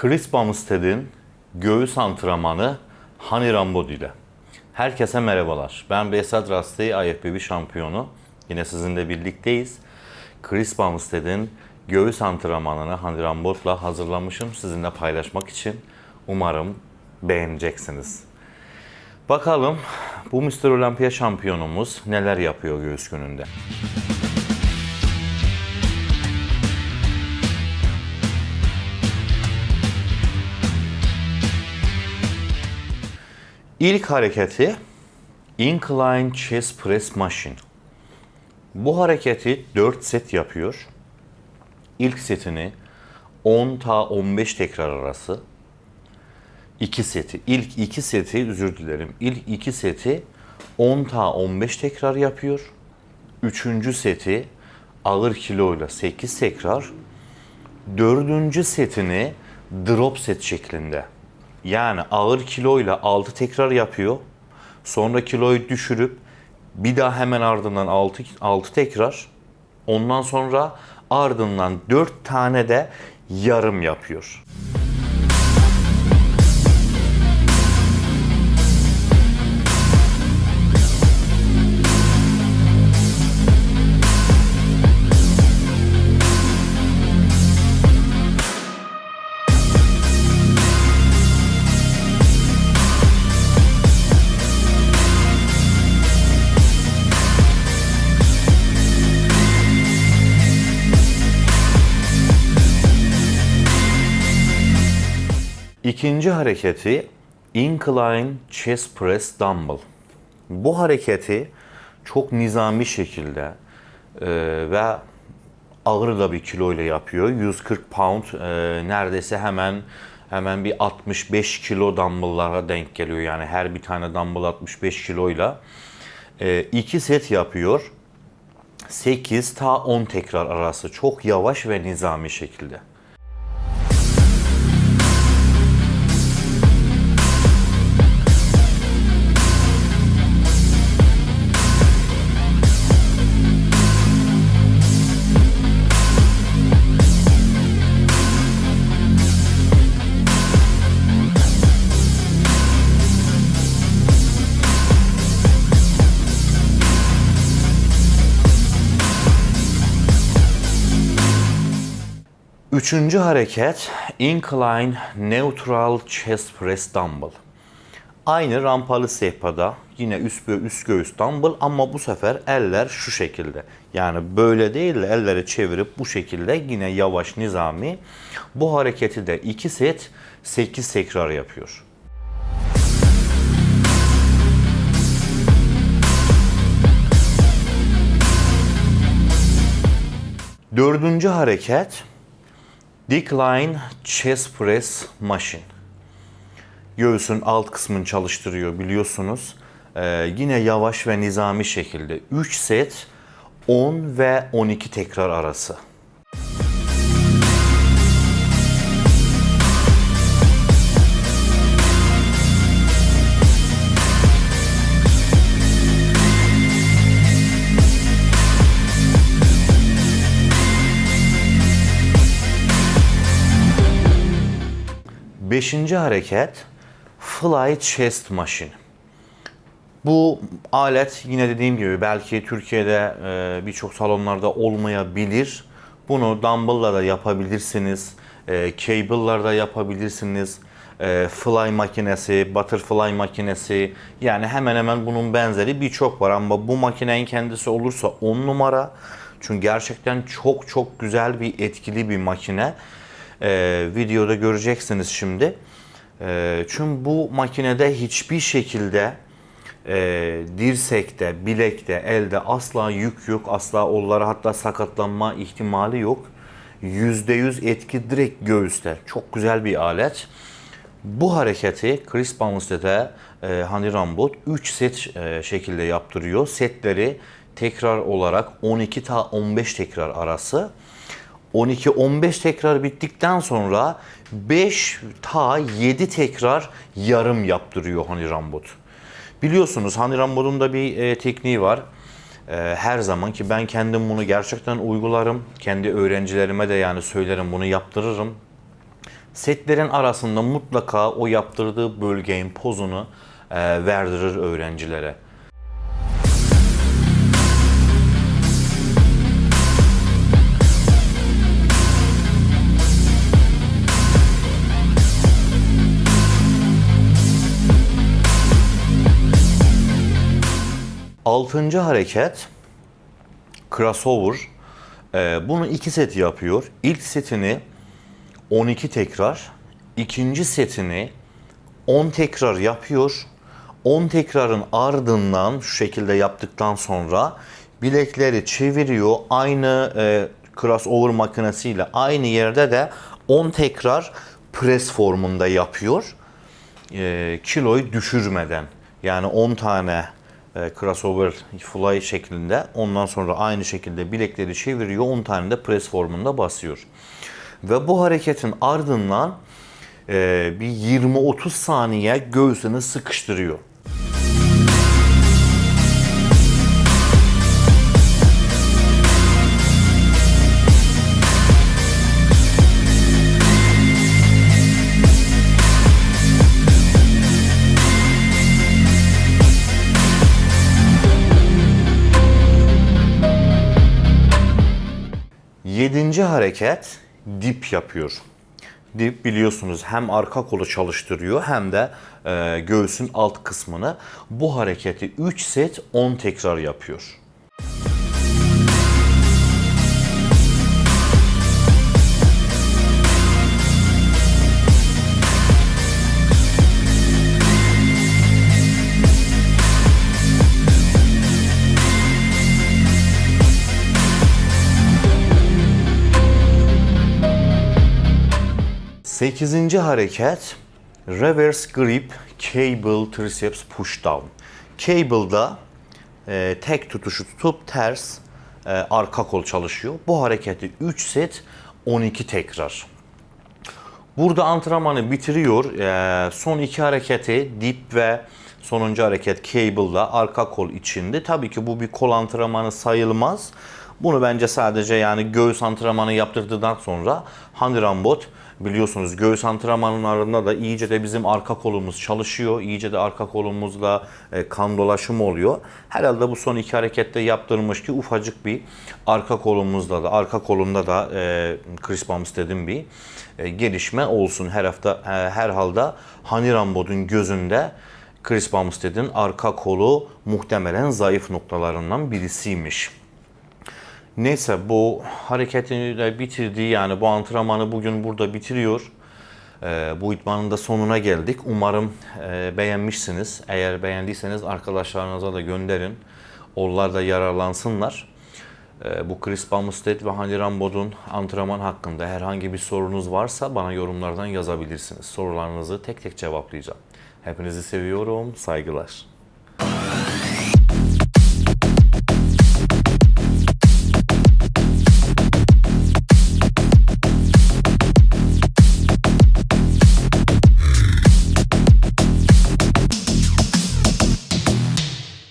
Chris Bumstead'in göğüs antrenmanı Hani Rambod ile. Herkese merhabalar. Ben Behzat Rastı, IFBB şampiyonu. Yine sizinle birlikteyiz. Chris Bumstead'in göğüs antrenmanını Hani Rambod'la hazırlamışım sizinle paylaşmak için. Umarım beğeneceksiniz. Bakalım bu Mr. Olympia şampiyonumuz neler yapıyor göğüs gününde. İlk hareketi Incline Chest Press Machine. Bu hareketi 4 set yapıyor. İlk setini 10 ta 15 tekrar arası. 2 seti, ilk 2 seti özür dilerim. İlk 2 seti 10 ta 15 tekrar yapıyor. Üçüncü seti ağır kiloyla 8 tekrar. Dördüncü setini drop set şeklinde. Yani ağır kiloyla 6 tekrar yapıyor. Sonra kiloyu düşürüp bir daha hemen ardından 6, 6 tekrar. Ondan sonra ardından 4 tane de yarım yapıyor. İkinci hareketi Incline Chest Press Dumbbell. Bu hareketi çok nizami şekilde e, ve ağır da bir kilo ile yapıyor. 140 pound e, neredeyse hemen hemen bir 65 kilo dumbbelllara denk geliyor. Yani her bir tane dumbbell 65 kiloyla. E, iki set yapıyor. 8 ta 10 tekrar arası çok yavaş ve nizami şekilde. Üçüncü hareket Incline Neutral Chest Press Dumbbell. Aynı rampalı sehpada yine üst, üst göğüs dumbbell ama bu sefer eller şu şekilde. Yani böyle değil de elleri çevirip bu şekilde yine yavaş nizami. Bu hareketi de 2 set 8 tekrar yapıyor. Dördüncü hareket Decline Chest Press Machine. Göğsün alt kısmını çalıştırıyor biliyorsunuz. Ee, yine yavaş ve nizami şekilde 3 set 10 ve 12 tekrar arası. Beşinci hareket Fly Chest Machine. Bu alet yine dediğim gibi belki Türkiye'de e, birçok salonlarda olmayabilir. Bunu dumbbell'la da yapabilirsiniz. E, cable'la da yapabilirsiniz. E, fly makinesi, butterfly makinesi yani hemen hemen bunun benzeri birçok var ama bu makinenin kendisi olursa 10 numara. Çünkü gerçekten çok çok güzel bir etkili bir makine. E, videoda göreceksiniz şimdi. E, çünkü bu makinede hiçbir şekilde e, dirsekte, bilekte, elde asla yük yok. Asla onlara hatta sakatlanma ihtimali yok. %100 etki direkt göğüste. Çok güzel bir alet. Bu hareketi Chris Bumstead'e e, Hani Rambot 3 set e, şekilde yaptırıyor. Setleri tekrar olarak 12 ta 15 tekrar arası. 12-15 tekrar bittikten sonra 5 ta 7 tekrar yarım yaptırıyor Hani Rambot. Biliyorsunuz Hani Rambot'un da bir e, tekniği var. E, her zaman ki ben kendim bunu gerçekten uygularım. Kendi öğrencilerime de yani söylerim bunu yaptırırım. Setlerin arasında mutlaka o yaptırdığı bölgenin pozunu e, verdirir öğrencilere. Altıncı hareket crossover. Ee, bunu iki set yapıyor. İlk setini 12 tekrar, ikinci setini 10 tekrar yapıyor. 10 tekrarın ardından şu şekilde yaptıktan sonra bilekleri çeviriyor. Aynı e, crossover makinesiyle aynı yerde de 10 tekrar pres formunda yapıyor e, kiloyu düşürmeden yani 10 tane e, crossover fly şeklinde ondan sonra aynı şekilde bilekleri çeviriyor 10 tane de press formunda basıyor. Ve bu hareketin ardından e, bir 20-30 saniye göğsünü sıkıştırıyor. Yedinci hareket dip yapıyor. Dip biliyorsunuz hem arka kolu çalıştırıyor hem de e, göğsün alt kısmını. Bu hareketi 3 set 10 tekrar yapıyor. Sekizinci hareket reverse grip cable triceps push down. Cable'da e, tek tutuşu tutup ters e, arka kol çalışıyor. Bu hareketi 3 set 12 tekrar. Burada antrenmanı bitiriyor. E, son iki hareketi dip ve sonuncu hareket cable'da arka kol içinde. Tabii ki bu bir kol antrenmanı sayılmaz. Bunu bence sadece yani göğüs antrenmanı yaptırdıktan sonra Hani Rambot biliyorsunuz göğüs antrenmanlarında da iyice de bizim arka kolumuz çalışıyor. İyice de arka kolumuzla e, kan dolaşımı oluyor. Herhalde bu son iki harekette yaptırmış ki ufacık bir arka kolumuzda da arka kolunda da e, Chris Bumstead'in bir e, gelişme olsun. Her hafta e, her halde Hani Rambot'un gözünde Chris Bumstead'in arka kolu muhtemelen zayıf noktalarından birisiymiş. Neyse bu hareketini de bitirdi yani bu antrenmanı bugün burada bitiriyor. Ee, bu idmanın da sonuna geldik. Umarım e, beğenmişsiniz. Eğer beğendiyseniz arkadaşlarınıza da gönderin. Onlar da yararlansınlar. Ee, bu Chris Bumstead ve Hani Rambod'un antrenman hakkında herhangi bir sorunuz varsa bana yorumlardan yazabilirsiniz. Sorularınızı tek tek cevaplayacağım. Hepinizi seviyorum. Saygılar.